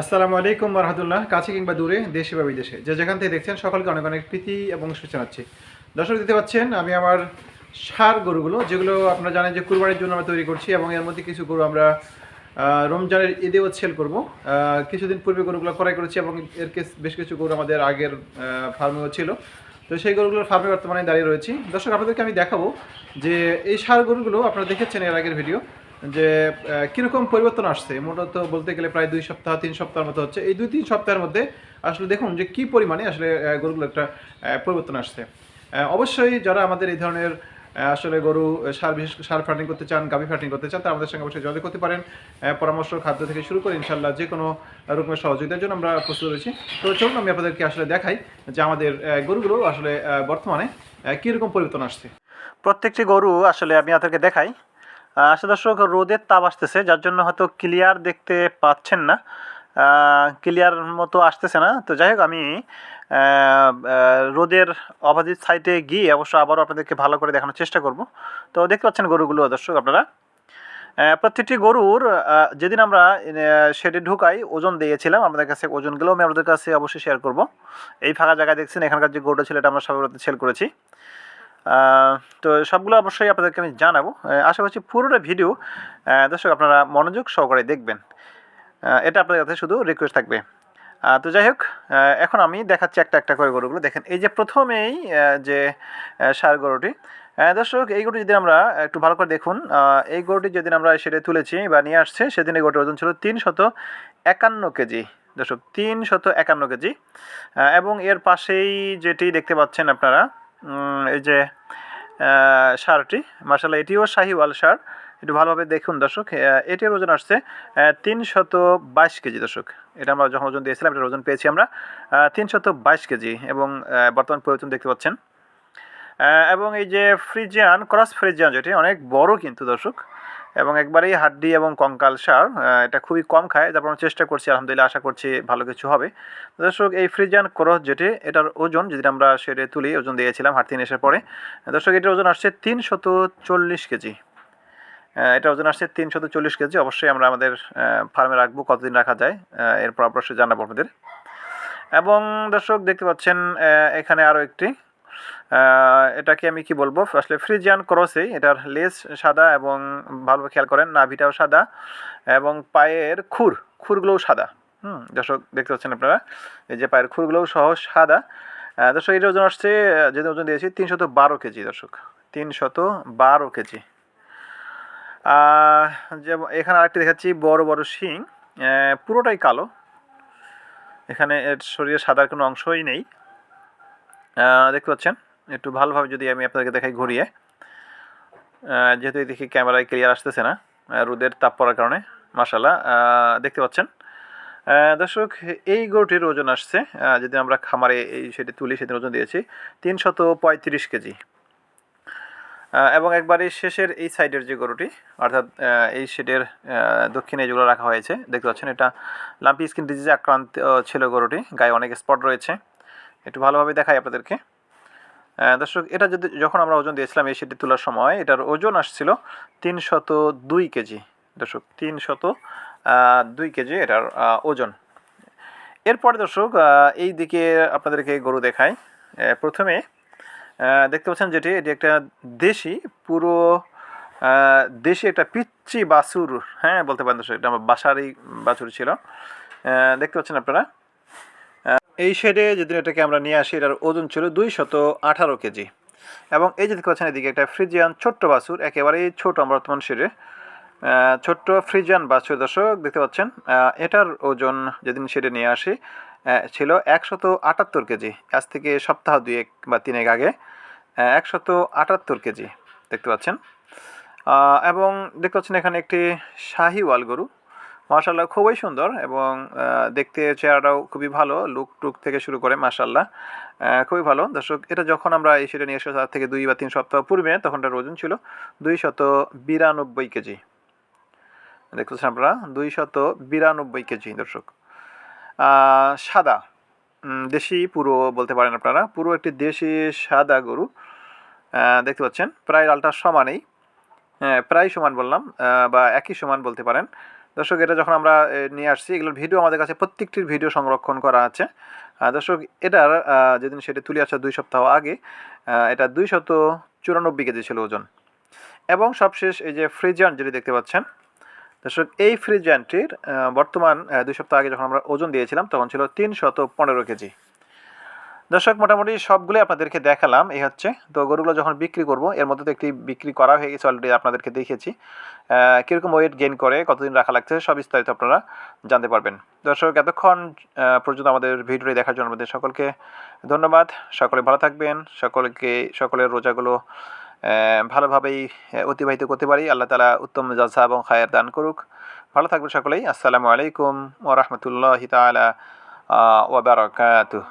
আসসালামু আলাইকুম রহমতুল্লাহ কাছে কিংবা দূরে, দেশে বা বিদেশে। যে যেখান থেকে দেখছেন, সকলকে অনেক অনেক প্রীতি এবং শুভেচ্ছা দর্শক দিতে পাচ্ছেন, আমি আমার সার গরুগুলো, যেগুলো আপনারা জানেন যে কুরবানির জন্য আমরা তৈরি করছি এবং এর মধ্যে কিছু গরু আমরা রমজানের ঈদেও সেল করব। কিছুদিন পূর্বে গরুগুলো ক্রয় করেছি এবং এর বেশ কিছু গরু আমাদের আগের ফার্মেও ছিল। তো সেই গরুগুলোর ফার্মে বর্তমানে দাঁড়িয়ে রয়েছি। দর্শক, আপনাদেরকে আমি দেখাবো যে এই সার গরুগুলো আপনারা দেখেছেন এর আগের ভিডিও যে কীরকম পরিবর্তন আসছে? মূলত বলতে গেলে প্রায় দুই সপ্তাহ, তিন সপ্তাহের মতো হচ্ছে। এই দুই, তিন সপ্তাহের মধ্যে আসলে দেখুন যে, কি পরিমাণে আসলে গরুগুলো একটা পরিবর্তন আসছে। অবশ্যই যারা আমাদের এই ধরনের আসলে গরু সার বিশেষ, সার ফার্টিং করতে চান, গাভি ফার্টিং করতে চান, তারা আমাদের সঙ্গে অবশ্যই যোগাযোগ করতে পারেন। পরামর্শ, খাদ্য থেকে শুরু করে ইনশাল্লাহ যে কোনো রকমের সহযোগিতার জন্য আমরা প্রস্তুত রয়েছি। তো চলুন, আমি আপনাদেরকে আসলে দেখাই যে আমাদের গরুগুলো আসলে বর্তমানে কীরকম পরিবর্তন আসছে। প্রত্যেকটি গরু আসলে আমি আপনাদেরকে দেখাই। আসলে দর্শক রোদের তাপ আসতেছে, যার জন্য হয়তো ক্লিয়ার দেখতে পাচ্ছেন না। ক্লিয়ার মতো আসতেছে না। তো যাই হোক, আমি রোদের অপোজিট সাইডে গিয়ে অবশ্য আবারও আপনাদেরকে ভালো করে দেখানোর চেষ্টা করব। তো দেখতে পাচ্ছেন গরুগুলো দর্শক আপনারা। প্রত্যেকটি গরুর যেদিন আমরা সেটি ঢুকাই, ওজন দিয়েছিলাম, আমাদের কাছে ওজনগুলো আমি আপনাদের কাছে অবশ্যই শেয়ার করব। এই ফাঁকা জায়গায় দেখছেন, এখানকার যে গরুটা ছিল, এটা আমরা সবাই সেল করেছি। তো সবগুলো অবশ্যই আপনাদেরকে আমি জানাব। আশা করছি পুরোটা ভিডিও দর্শক আপনারা মনোযোগ সহকারে দেখবেন। এটা আপনাদের কাছে শুধু রিকোয়েস্ট থাকবে। তো যাই হোক এখন আমি দেখাচ্ছি একটা একটা করে গরুগুলো। দেখেন, এই যে প্রথমেই যে সার গরুটি দর্শক, এই গরুটি যদি আমরা একটু ভালো করে দেখুন এই গরুটি যেদিন আমরা সেটা তুলেছি বা নিয়ে আসছে, সেদিন এই গরুটির ওজন ছিল তিন শত একান্ন কেজি। দর্শক তিন শত একান্ন কেজি। এবং এর পাশেই যেটি দেখতে পাচ্ছেন আপনারা এই যে সারটি মার্শাল এটিও শাহিওয়াল সার। একটু ভালোভাবে দেখুন দর্শক এটির ওজন আসছে তিনশত বাইশ কেজি দর্শক। এটা আমরা যখন ওজন দিয়েছিলাম, এটার ওজন পেয়েছি আমরা তিনশত বাইশ কেজি এবং বর্তমান পরিবর্তন দেখতে পাচ্ছেন। এবং এই যে ফ্রিজিয়ান, ক্রস ফ্রিজিয়ান যেটি, অনেক বড় কিন্তু দর্শক। এবং একবারেই হাড্ডি এবং কঙ্কাল সার এটা খুবই কম খায়। তারপর আমরা চেষ্টা করছি, আলহামদুলিল্লাহ আশা করছি ভালো কিছু হবে। দর্শক, এই ফ্রিজিয়ান ক্রস যেটি এটার ওজন যদি আমরা সেরে তুলি, ওজন দিয়েছিলাম হাট তিন এসের পরে, দর্শক, এটার ওজন আসছে তিনশত চল্লিশ কেজি। এটা ওজন আসছে তিনশত চল্লিশ কেজি। অবশ্যই আমরা আমাদের ফার্মে রাখব, কতদিন রাখা যায় এরপর অবশ্যই জানাব আপনাদের। এবং দর্শক, দেখতে পাচ্ছেন এখানে আরও একটি এটাকে আমি কি বলব? আসলে ফ্রিজিয়ান ক্রসেই এটার লেস সাদা এবং ভালোভাবে খেয়াল করেন, নাভিটাও সাদা এবং পায়ের খুর, খুরগুলোও সাদা। হুম, দর্শক দেখতে পাচ্ছেন আপনারা, এই যে পায়ের খুরগুলোও সহ সাদা। দর্শক, এটার ওজন আসছে যেটা ওজন দিয়েছি, তিনশত বারো কেজি দর্শক, তিনশত বারো কেজি। যেমন এখানে আরেকটি দেখাচ্ছি, বড় বড় শিং। পুরোটাই কালো। এখানে এর শরীরে সাদার কোনো অংশই নেই। দেখতে পাচ্ছেন? একটু ভালোভাবে যদি আমি আপনাদেরকে দেখাই ঘুরিয়ে। যেহেতু দেখি ক্যামেরায় ক্লিয়ার আসতেছে না রোদের তাপ পড়ার কারণে মাসাল্লাহ দেখতে পাচ্ছেন? দর্শক, এই গরুটির ওজন আসছে যদি আমরা খামারে এই সেটি তুলি, সেদিন ওজন দিয়েছি, তিনশত পঁয়ত্রিশ কেজি। এবং একবারে শেষের এই সাইডের যে গরুটি, অর্থাৎ এই শেডের দক্ষিণে যেগুলো রাখা হয়েছে, দেখতে পাচ্ছেন, এটা লাম্পি স্কিন ডিজিজে আক্রান্ত ছিল গরুটি, গায়ে অনেক স্পট রয়েছে। একটু ভালোভাবে দেখাই আপনাদেরকে। দর্শক, এটা যদি যখন আমরা ওজন দিয়েছিলাম এই শেডটি তোলার সময়, এটার ওজন আসছিল তিনশত দুই কেজি। দর্শক, তিনশত দুই কেজি এটার ওজন। এরপরে দর্শক এই দিকে আপনাদেরকে গরু দেখাই। প্রথমে দেখতে পাচ্ছেন যেটি, এটি একটা দেশি, পুরো দেশি একটা পিচ্চি বাছুর। হ্যাঁ বলতে পারেন দর্শক, এটা আমার বাসারই বাছুর ছিল। দেখতে পাচ্ছেন আপনারা? এই শেডে যেদিন এটাকে আমরা নিয়ে আসি, এটার ওজন ছিল দুই শত আঠারো কেজি। এবং এই যে দেখতে পাচ্ছেন এদিকে একটা ফ্রিজিয়ান ছোট্ট বাছুর, একেবারেই ছোট বর্তমান শেডে ছোট্ট ফ্রিজিয়ান বাছুর, দর্শক, দেখতে পাচ্ছেন এটার ওজন যেদিন শেডে নিয়ে আসি ছিল একশত আটাত্তর কেজি। আজ থেকে সপ্তাহ দুয়েক বা তিনেক আগে একশত আটাত্তর কেজি, দেখতে পাচ্ছেন। এবং দেখতে পাচ্ছেন এখানে একটি শাহিওয়াল গরু। মাশাল্লাহ খুবই সুন্দর এবং দেখতে চেহারাটাও খুবই ভালো লুক টুক থেকে শুরু করে মাশাল্লাহ খুবই ভালো। দর্শক, এটা যখন আমরা এই সেটা নিয়ে এসে থেকে দুই বা তিন সপ্তাহ পূর্বে, তখন এটার ওজন ছিল দুই শত বিরানব্বই কেজি। দেখতে পাচ্ছেন আপনারা দুই শত বিরানব্বই কেজি, দর্শক। সাদা। দেশি পুরো বলতে পারেন আপনারা। পুরো একটি দেশি সাদা গরু। দেখতে পাচ্ছেন, প্রায় লালটার সমানেই। হ্যাঁ প্রায় সমান বললাম বা একই সমান বলতে পারেন। দর্শক, এটা যখন আমরা নিয়ে আসছি, এগুলোর ভিডিও আমাদের কাছে প্রত্যেকটির ভিডিও সংরক্ষণ করা আছে। দর্শক, এটার যেদিন সেটা তুলে আসা দুই সপ্তাহ আগে এটা দুই শত চুরানব্বই কেজি ছিল ওজন। এবং সবশেষ এই যে ফ্রিজিয়ান যেটি দেখতে পাচ্ছেন, দর্শক, এই ফ্রিজিয়ানটির বর্তমান দুই সপ্তাহ আগে যখন আমরা ওজন দিয়েছিলাম, তখন ছিল তিন শত পনেরো কেজি। দর্শক, মোটামুটি সবগুলোই আপনাদেরকে দেখালাম। এই হচ্ছে, তো গরুগুলো যখন বিক্রি করব, এর মধ্যে তো একটি বিক্রি করা হয়ে গেছে অলরেডি আপনাদেরকে দেখিয়েছি। কীরকম ওয়েট গেইন করে, কতদিন রাখা লাগছে, সব বিস্তারিত আপনারা জানতে পারবেন। দর্শক, এতক্ষণ পর্যন্ত আমাদের ভিডিওটি দেখার জন্য আমাদের সকলকে ধন্যবাদ। সকলে ভালো থাকবেন, সকলকে, সকলের রোজাগুলো ভালোভাবেই অতিবাহিত করতে পারি। আল্লাহ তালা উত্তম জাজা এবং খায়ের দান করুক। ভালো থাকবেন সকলেই। আসসালামু আলাইকুম ওরহমতুল্লাহ তালা ওবরাকাতুহ